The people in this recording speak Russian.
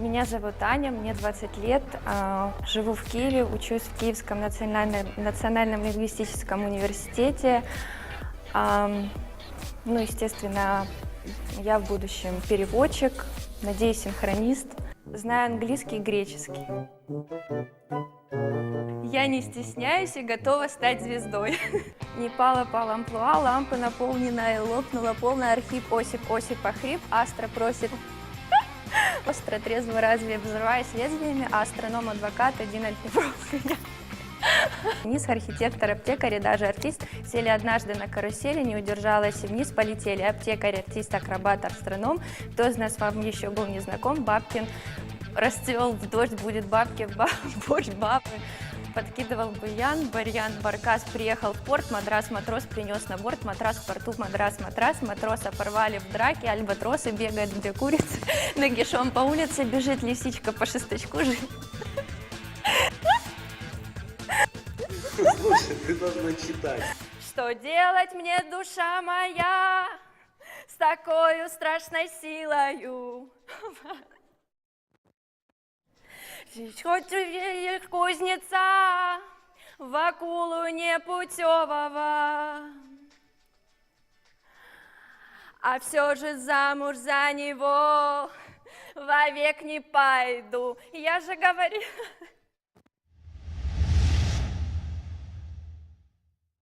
Меня зовут Аня, мне 20 лет, а, живу в Киеве, учусь в Киевском национальном, национальном лингвистическом университете. Ам, Ну, естественно, я в будущем переводчик, надеюсь, синхронист. Знаю английский и греческий. Я не стесняюсь и готова стать звездой. Не пала пал амплуа, лампа наполнена и лопнула полный архип, Осип, Осип, охрип, Астра просит Остро, трезво, разве взрываясь лезвиями, а астроном-адвокат один альпибровская. Вниз архитектор, аптекарь и даже артист сели однажды на карусели, не удержалась и вниз полетели. Аптекарь, артист, акробат, астроном. Кто из нас вам еще был не знаком? Бабкин расцвел в дождь, будет бабки, в ба- борщ. Подкидывал буян, барьян, баркас приехал в порт, матрас матрос принес на борт, матрас в порту, матрас, матрас, матроса порвали в драке, альбатросы бегают где курицы, нагишом по улице бежит лисичка по шесточку, жи- Слушай, ты должна читать. Что делать мне, душа моя, с такой страшной силою? Хоть увидишь кузнеца в акулу непутевого, а все же замуж за него вовек не пойду. Я же говорила,